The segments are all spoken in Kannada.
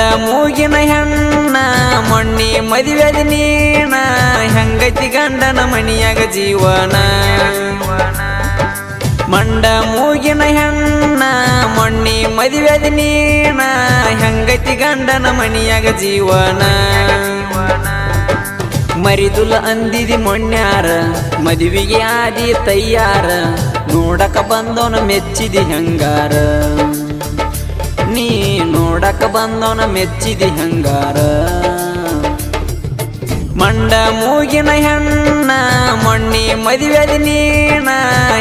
ಮೂಗಿನ ಹೆಣ್ಣ ಮೊಣ್ಣಿ ಮದುವೆ ನೀಣ, ಹೆಂಗತಿ ಗಂಡನ ಮಣಿಯಾಗ ಜೀವನ. ಮಂಡ ಮೂಗಿನ ಹೆಣ್ಣ ಮೊಣ್ಣಿ ಮದುವೆ ನೀಣ, ಹೆಂಗತಿ ಗಂಡನ ಮಣಿಯಾಗ ಜೀವನ. ಮರಿದುಲ ಅಂದಿದಿ ಮೊಣ್ಯಾರ ಮದುವಿಗೆ ಆದಿ ತಯ್ಯಾರ, ನೋಡಕ ಬಂದೋನ ಮೆಚ್ಚಿದಿ ಹಂಗಾರ. ನೀ ನೋಡಕ ಬಂದವನ ಮೆಚ್ಚಿದಿ ಹಂಗಾರ. ಮಂಡ ಮೂಗಿನ ಹೆಣ್ಣ, ಮೊಣ್ಣಿ ಮದುವೆದಿ ನೀಣ,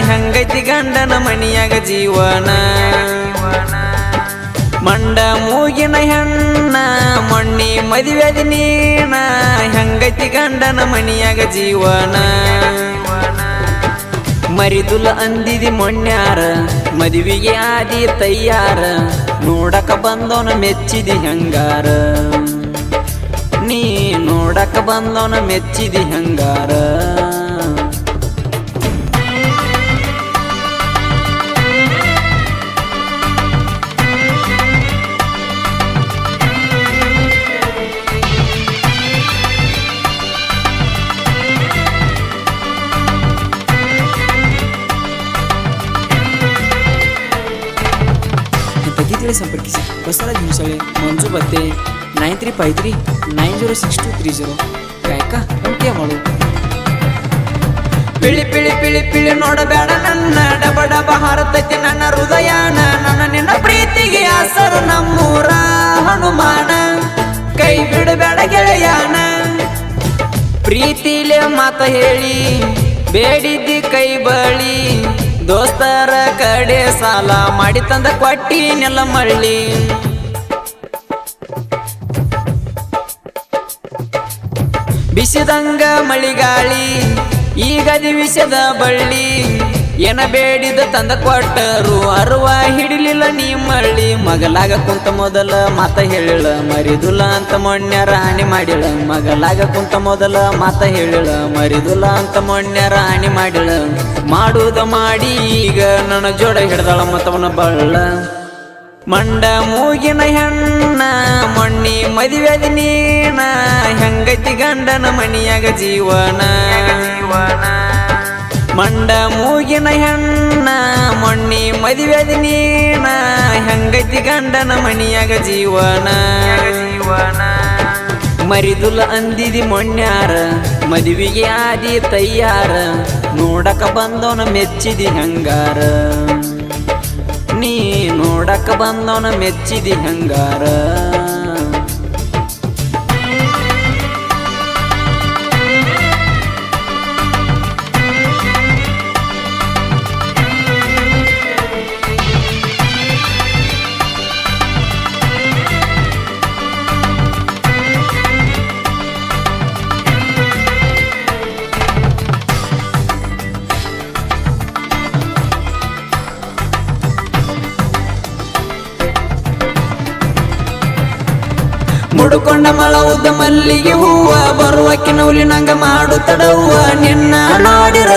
ಹೆಂಗೈತಿ ಗಂಡನ ಮಣಿಯಾಗ ಜೀವನ. ಮಂಡ ಮೂಗಿನ ಹೆಣ್ಣ, ಮೊಣ್ಣಿ ಮದುವೆದಿ ನೀಣ, ಹೆಂಗೈತಿ ಗಂಡನ ಮಣಿಯಾಗ ಜೀವನ. ಮರಿದುಲ ಅಂದಿದಿ ಮೊಣ್ಯಾರ, ಮದುವಿಗೆ ಆದಿ ತಯ್ಯಾರ ನೋಡಕ ಬಂದವನ ಮೆಚ್ಚಿದಿ ಹೆಂಗಾರ? ನೀ ನೋಡಕ ಬಂದವನ ಮೆಚ್ಚಿದಿ ಹಂಗಾರ? ತಗ್ಗಿತಳೆ ಸಂಪರ್ಕಿಸಿ. Basavaraj Musale Manju Batte nine three five three, nine zero six two three zero. ಗಾಯಕ ಅಂತ್ಯ ಮಾಡು ಪಿಳಿ ಪಿಳಿ ಪಿಳಿ ಪಿಳಿ ನೋಡಬೇಡ ನನ್ನ ಡಬ ಡಬ ಹಾರತೈತಿ ನನ್ನ ಹೃದಯನ. ನನ್ನ ನಿನ್ನ ಪ್ರೀತಿಗೆ ಆಸರು ನಮ್ಮೂರ ಹನುಮಾನ. ಕೈ ಬಿಡಬೇಡ ಗೆಳೆಯಾನ. ಪ್ರೀತಿಲೆ ಮಾತ ಹೇಳಿ, ಬೇಡಿದ್ದಿ ಕೈ ಬಳಿ. ದೋಸ್ತರ ಕಡೆ ಸಾಲ ಮಾಡಿ ತಂದ ಕೊಟ್ಟಿ ನೆಲ ಮಳ್ಳಿ. ಬಿಸಿದಂಗ ಮಳಿಗಾಳಿ ಈಗ ವಿಷದ ಬಳ್ಳಿ. ಏನ ಬೇಡಿದ ತಂದ ಕೊಟ್ಟರು, ಅರುವ ಹಿಡಿಲಿಲ್ಲ ನೀ ಮಳ್ಳಿ ಮಗಲಾಗ ಕುಂತ ಮೊದಲ ಮಾತ ಹೇಳಿಳ, ಮರಿದುಲ ಅಂತ ಮೊಣ್ಯರ ರಾಣಿ ಮಾಡಿಳ. ಮಗಲಾಗ ಕುಂತ ಮೊದಲ ಮಾತ ಹೇಳಿಳ, ಮರಿದುಲ ಅಂತ ಮೊಣ್ಯರ ರಾಣಿ ಮಾಡಿಳ. ಮಾಡುವುದ ಮಾಡಿ ಈಗ ನನ್ನ ಜೋಡ ಹಿಡ್ದಾಳ ಮತವನ ಬಳ್ಳ. ಮಂಡ ಮೂಗಿನ ಹೆಣ್ಣ ಮೊಣ್ಣಿ ಮದುವೆ ನೀನ. ಹೆಂಗತಿ ಗಂಡನ ಮನಿಯಾಗ ಜೀವನ ಜೀವನ. ಮಂಡ ಮೂಗಿನ ಹೆಣ್ಣ, ಮೊಣ್ಣಿ ಮದುವೆದ ನೀನ, ಹೆಂಗತಿ ಗಂಡನ ಮಣಿಯಾಗ ಜೀವನ. ಮರಿದುಲ ಅಂದಿದಿ ಮೊಣ್ಯಾರ, ಮದುವಿಗೆ ಆದಿ ತಯ್ಯಾರ ನೋಡಕ ಬಂದವನ ಮೆಚ್ಚಿದಿ ಹಂಗಾರ. ನೀ ನೋಡಕ ಬಂದವನ ಮೆಚ್ಚಿದಿ ಹಂಗಾರ. ಮಳ ಉದ್ದ ಮಲ್ಲಿಗೆ ಹೂವ ಬರುವಕ್ಕೆ ನೌಲಿನಂಗ ಮಾಡು ತಡವ್ವ. ನಿನ್ನ ನೋಡಿರ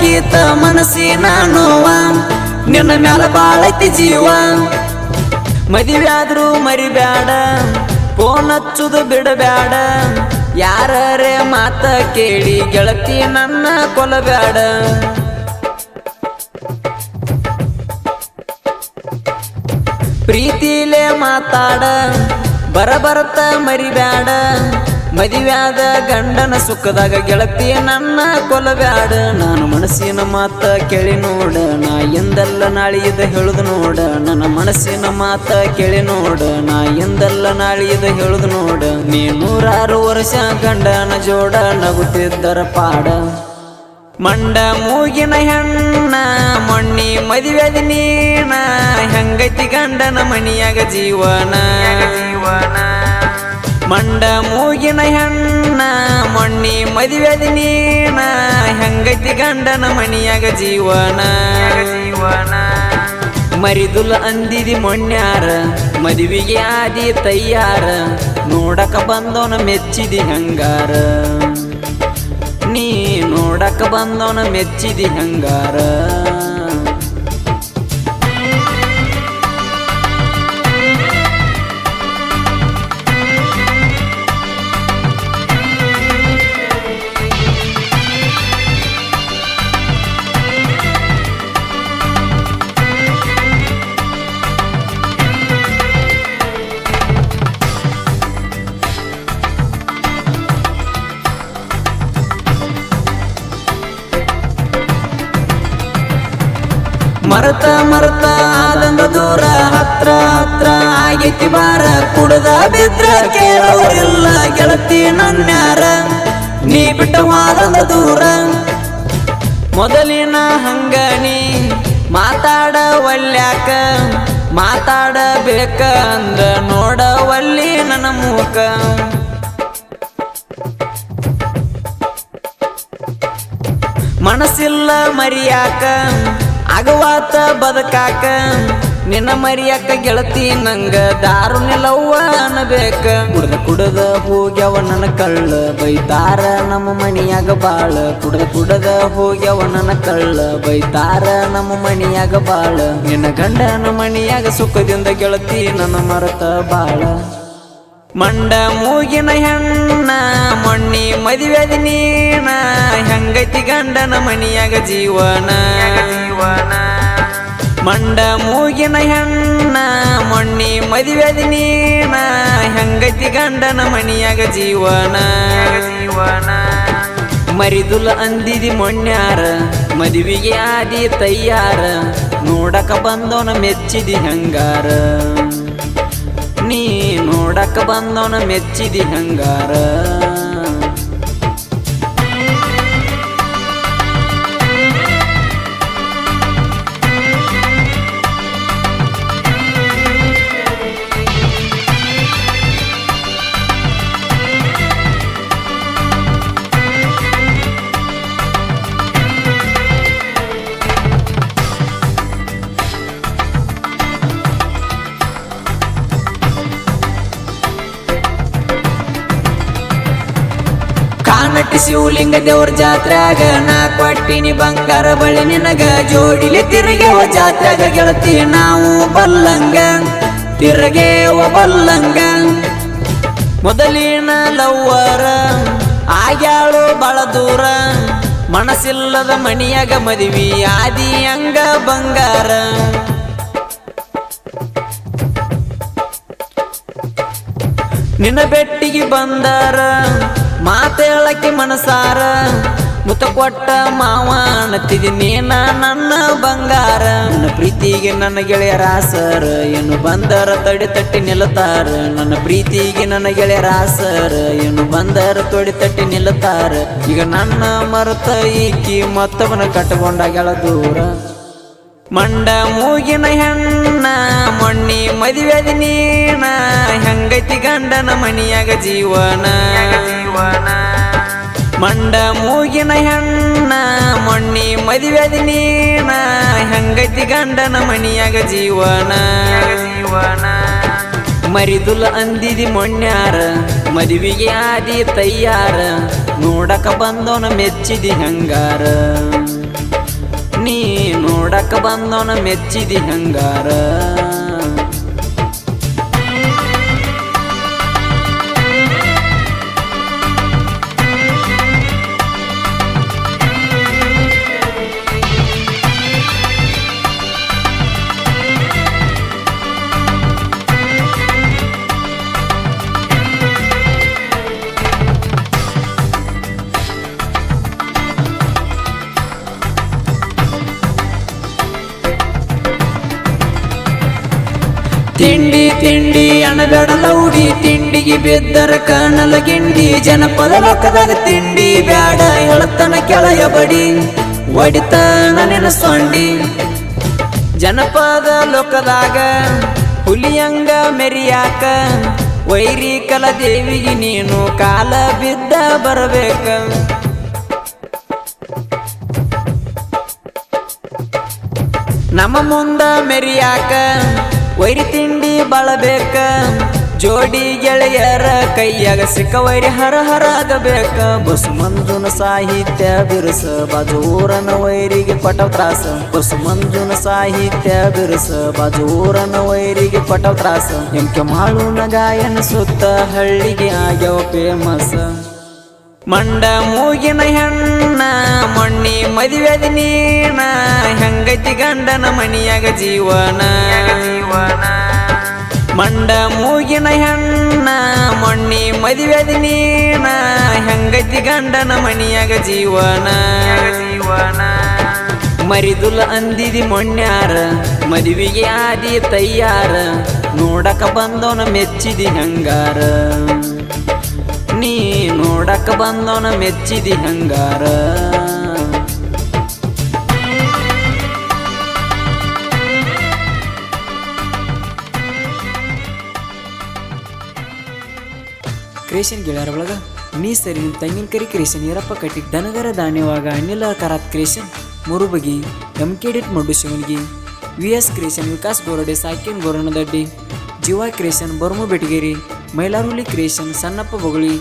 ಕೀತ ಮನಸ್ಸಿನ ನೋವ ನಿನ್ನ ಮ್ಯಾಲ ಬಾಳೈತಿ ಜೀವ. ಮದುವೆ ಆದ್ರೂ ಮರಿಬ್ಯಾಡ, ಫೋನ್ ಹಚ್ಚುದು ಬಿಡಬ್ಯಾಡ. ಯಾರೇ ಮಾತ ಕೇಳಿ ಗೆಳತಿ ನನ್ನ ಕೊಲಬ್ಯಾಡ ಪ್ರೀತಿಲೇ ಮಾತಾಡ ಬರಬರತ ಮರಿಬ್ಯಾಡ. ಮದಿವ್ಯಾದ ಗಂಡನ ಸುಖದಾಗ ಗೆಳತಿ ನನ್ನ ಕೊಲಬ್ಯಾಡ. ನಾನು ಮನಸ್ಸಿನ ಮಾತ ಕೇಳಿ ನೋಡ. ನಾ ಎಂದಲ್ಲ ನಾಳಿಯದ ಹೇಳುದು ನೋಡ. ನನ್ನ ಮನಸ್ಸಿನ ಮಾತ ಕೇಳಿ ನೋಡ. ನಾ ಎಂದಲ್ಲ ನಾಳಿಯದ ಹೇಳುದು ನೋಡ. ನೀ ನೂರಾರು ವರ್ಷ ಗಂಡನ ಜೋಡ ನಗುತ್ತಿದ್ದರ ಪಾಡ. ಮಂಡ ಮೂಗಿನ ಹೆಣ್ಣ, ಮೊಣ್ಣಿ ಮದುವೆ ನೀಣ. ಹೆಂಗತಿ ಗಂಡನ ಮಣಿಯಾಗ ಜೀವನ. ಮಂಡ ಮೂಗಿನ ಹೆಣ್ಣ, ಮೊಣ್ಣಿ ಮದುವೆದ ನೀನ ಹೆಂಗತಿ ಗಂಡನ ಮಣಿಯಾಗ ಜೀವನ. ಮರಿದುಲ ಅಂದಿದಿ ಮೊಣ್ಯಾರ, ಮದುವೆಗೆ ಆದಿ ತಯ್ಯಾರ ನೋಡಕ ಬಂದವನ ಮೆಚ್ಚಿದಿ ಹಂಗಾರ. ನೀ ನೋಡಕ ಬಂದವನ ಮೆಚ್ಚಿದಿ ಹಂಗಾರ. ಮರತ ಮರತ ಆದಂದ ದೂರ, ಹತ್ರ ಹತ್ರ ಆಗೈತಿ ಬಾರ. ಕುಡದ ಬಿದ್ರ ಕೇಳೋರಿಲ್ಲ, ಗೆಳತಿ ನನ್ಯಾರ. ನೀ ಬಿಟ್ಟ ಮಾದಂದ ದೂರ. ಮೊದಲಿನ ಹಂಗಣಿ ಮಾತಾಡ ಒಲ್ಯಾಕ ಮಾತಾಡಬೇಕ ಅಂದ ನೋಡವಲ್ಲಿ ನನ್ನ ಮೂಕ. ಮನಸ್ಸಿಲ್ಲ ಮರಿಯಾಕ ಅಗವಾತ ಬದಕಾಕ. ನಿನ್ನ ಮರಿಯಾಕ ಗೆಳತಿ ನಂಗ ದಾರು ನಿಲ್ಲವ್ವ ಅನ್ನಬೇಕ. ಕುಡ್ದ ಕುಡದ ಹೋಗ್ಯವ ನನ್ನ ಕಳ್ಳ, ಬೈತಾರ ನಮ್ಮ ಮನಿಯಾಗ ಬಾಳ. ಕುಡ್ದ ಕುಡದ ಹೋಗ್ಯವ ನನ್ನ ಕಳ್ಳ, ಬೈತಾರ ನಮ್ಮ ಮನಿಯಾಗ ಬಾಳ. ನಿನ್ನ ಗಂಡನ ಮನಿಯಾಗ ಸುಖದಿಂದ ಗೆಳತಿ ನನ್ನ ಮರತ ಬಾಳ. ಮಂಡ ಮೂಗಿನ ಹೆಣ್ಣ, ಮಣ್ಣಿ ಮದುವೆ ನೀನ ಹೆಂಗೈತಿ ಗಂಡನ ಮನಿಯಾಗ ಜೀವನ. ಜೀವನ ಮಂಡ ಮೂಗಿನ ಹೆಣ್ಣ, ಮೊಣ್ಣಿ ಮದುವೆದ ನೀನ, ಹೆಂಗತಿ ಗಂಡನ ಮನಿಯಾಗ ಜೀವನ? ಜೀವನ ಮರಿದುಲ ಅಂದಿದಿ ಮೊಣ್ಯಾರ, ಮದುವಿಗೆ ಆದಿ ತಯ್ಯಾರ ನೋಡಕ ಬಂದವನ ಮೆಚ್ಚಿದಿ ಹಂಗಾರ? ನೀ ನೋಡಕ ಬಂದವನ ಮೆಚ್ಚಿದಿ ಹಂಗಾರ? ಶಿವಲಿಂಗ ದೇವ್ರ ಜಾತ್ರಾಗ ನಾ ಕೊಟ್ಟಿನಿ ಬಂಗಾರ ಬಳಿ ನಿನಗ. ಜೋಡಿಲಿ ತಿರುಗೇವ ಜಾತ್ರಾಗ ಗೆಳತಿ, ನಾವು ಬಲ್ಲಂಗ. ತಿರುಗೇವ ಬಲ್ಲಂಗ. ಮೊದಲಿನ ಲವ್ವರ ಆಗ್ಯಾಳು ಬಳ ದೂರ. ಮನಸ್ಸಿಲ್ಲದ ಮಣಿಯಾಗ ಮದುವಿ ಆದಿ ಹಂಗ ಬಂಗಾರ. ನಿನ್ನ ಬೆಟ್ಟಿಗೆ ಬಂದಾರ. ಮಾತೇಳಕ್ಕೆ ಮನಸಾರ ಮುತ್ತ ಕೊಟ್ಟ ಮಾವ ಅನ್ನತ್ತಿದ್ದೀನಿ ನೀನ ನನ್ನ ಬಂಗಾರ. ನನ್ನ ಪ್ರೀತಿಗೆ ನನ್ನ ಗೆಳೆಯರ ಸರ್ ಏನು ಬಂದರ ತಡಿ ತಟ್ಟಿ ನಿಲ್ಲುತ್ತಾರ ನನ್ನ ಪ್ರೀತಿಗೆ ನನ್ನ ಗೆಳೆಯರ ಸರ್ ಏನು ಬಂದರ ತೊಡಿ ತಟ್ಟಿ ನಿಲ್ಲುತ್ತಾರ ಈಗ ನನ್ನ ಮರತ ಈಕಿ ಮತ್ತವನ ಕಟ್ಟಕೊಂಡಾಗಳ ದೂರ. ಮಂಡ ಮೂಗಿನ ಹೆಣ್ಣ, ಮೊಣ್ಣಿ ಮದುವೆ ನೀನ. ಹೆಂಗೈತಿ ಗಂಡನ ಮಣಿಯಾಗ ಜೀವನ. ಜೀವನ ಮಂಡ ಮೂಗಿನ ಹೆಣ್ಣ, ಮೊಣ್ಣಿ ಮದುವೆದ ನೀನ ಹೆಂಗತಿ ಗಂಡನ ಮಣಿಯಾಗ ಜೀವನ. ಜೀವನ ಮರಿದುಲ ಅಂದಿದಿ ಮೊಣ್ಯಾರ, ಮದುವಿಗೆ ಆದಿ ತಯ್ಯಾರ ನೋಡಕ ಬಂದೋನ ಮೆಚ್ಚಿದಿ ಹಂಗಾರ. ನೀ ನೋಡಕ ಬಂದೋನ ಮೆಚ್ಚಿದಿ ಹಂಗಾರ. ತಿಂಡಿ ತಿಂಡಿ ಅಣಬೇಡ ಲೌಡಿ, ತಿಂಡಿಗೆ ಬಿದ್ದರ ಕಣಲ ಗಿಂಡಿ, ಜನಪದ ಲೋಕದಾಗ ತಿಂಡಿ ಬೇಡ ಎಳತನ ಕೆಳಯ ಬಡಿ, ಒಡಿತನ ನೆನಸೊಂಡಿ ಜನಪದ ಲೋಕದಾಗ ಹುಲಿಯಂಗ ಮೆರಿಯಾಕ, ವೈರಿ ಕಲ ದೇವಿಗೆ ನೀನು ಕಾಲ ಬಿದ್ದ ಬರಬೇಕ. ನಮ್ಮ ಮುಂದ ಮೆರಿಯಾಕ ವೈರಿ ತಿಂಡಿ ಬಳಬೇಕ, ಜೋಡಿ ಗೆಳೆಯರ ಕೈಯಾಗ ಸಿಕ್ಕ ವೈರಿ ಹರ ಹರ ಆಗಬೇಕ. ಬಸು ಮಂಜುನ ಸಾಹಿತ್ಯ ಬಿರುಸ ಬಾಜು ಊರನ ವೈರಿಗೆ ಪಟ ತ್ರಾಸ. ಬಸು ಮಂಜುನ ಸಾಹಿತ್ಯ ಬಿರುಸ ಬಾಜು ಊರನ ವೈರಿಗೆ ಪಟ ತ್ರಾಸ. ಎಂಕೆ ಮಾಳುನ ಗಾಯನ ಸುತ್ತ ಹಳ್ಳಿಗೆ ಆಗ್ಯಾವ ಫೇಮಸ್ ಮಂಡ ಮೂಗಿನ ಹೆಣ್ಣ, ಮಣ್ಣಿ ಮದುವೆದ ನೀನ ಹೆಂಗತಿ ಗಂಡನ ಮನಿಯಾಗ ಜೀವನ. ಮಂಡ ಮೂಗಿನ ಹೆಣ್ಣ, ಮಣ್ಣಿ ಮದುವೆದ ನೀಣ, ಹೆಂಗತಿ ಗಂಡನ ಮನಿಯಾಗ ಜೀವನ. ಮರಿದುಲ್ಲ ಅಂದಿದಿ ಮೊಣ್ಯಾರ, ಮದುವಿಗೆ ಆದಿ ತಯ್ಯಾರ ನೋಡಕ ಬಂದವನ ಮೆಚ್ಚಿದಿ ಹಂಗಾರ. ನೀ ನೋಡಕ್ಕೆ ಬಂದವನ ಮೆಚ್ಚಿದಿ ಹಂಗಾರ. ಕ್ರೇಷನ್ ಗೆಳೆಯರ ಒಳಗ ನೀ ಸರಿ ನಿಮ್ಮ ತಂಗಿನ ಕರಿ ಕ್ರೇಷನ್ ಏರಪ್ಪ ಕಟ್ಟಿ ದನಗರ ಧಾನ್ಯವಾಗ ಅನಿಲ ಕರಾತ್ ಕ್ರೇಷನ್. ಮುರುಬಗಿ ಎಂ ಕೆ ಡಿಟ್ ಮಡ್ಡು ಶಿವನಿಗೆ V S creation Vikas Gorade ಸಾಕಿನ್ ಗೋರಣದಡ್ಡಿ ಜೀವಾ ಕ್ರೇಷನ್ ಬರ್ಮು ಬೆಟಗೇರಿ ಮೈಲಾರುಲಿ ಕ್ರೇಷನ್ ಸಣ್ಣಪ್ಪ ಬೊಗಳಿ